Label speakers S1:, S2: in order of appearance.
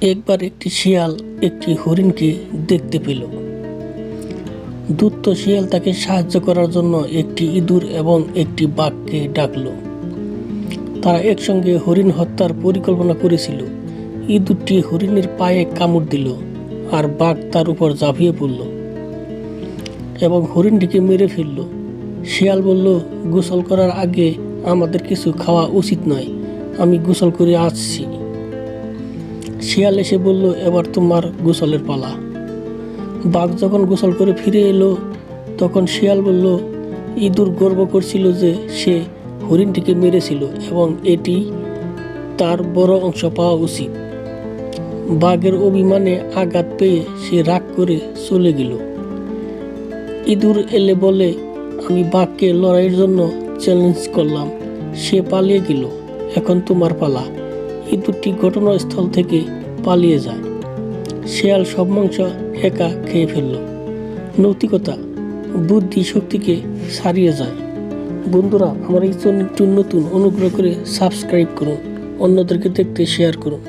S1: একবার একটি শিয়াল একটি হরিণকে দেখতে পেল। দূত শিয়াল তাকে সাহায্য করার জন্য একটি ইঁদুর এবং একটি বাঘকে ডাকলো। তারা একসঙ্গে হরিণ হত্যার পরিকল্পনা করেছিল। ইঁদুরটি হরিণের পায়ে কামড় দিল আর বাঘ তার উপর ঝাঁপিয়ে পড়ল এবং হরিণটিকে মেরে ফেলল। শিয়াল বলল, গোসল করার আগে আমাদের কিছু খাওয়া উচিত নয়। আমি গোসল করে আসছি। শিয়াল এসে বলল, এবার তোমার গোসলের পালা। বাঘ যখন গোসল করে ফিরে এলো, তখন শিয়াল বলল, ইঁদুর গর্ব করছিল যে সে হরিণটিকে মেরেছিল এবং এটি তার বড় অংশ পাওয়া উচিত। বাঘের অভিমানে আঘাত পেয়ে সে রাগ করে চলে গেল। ইঁদুর এলে বলে, আমি বাঘকে লড়াইয়ের জন্য চ্যালেঞ্জ করলাম। সে পালিয়ে গেল। এখন তোমার পালা। ইঁদুরটি ঘটনাস্থল থেকে পালিয়ে যায়। শেয়াল সব মাংস একা খেয়ে ফেলল। নৈতিকতা, বুদ্ধি শক্তিকে ছাড়িয়ে যায়। বন্ধুরা, আমার এই চ্যানেলটি নতুন, অনুগ্রহ করে সাবস্ক্রাইব করুন। অন্যদেরকে দেখতে শেয়ার করুন।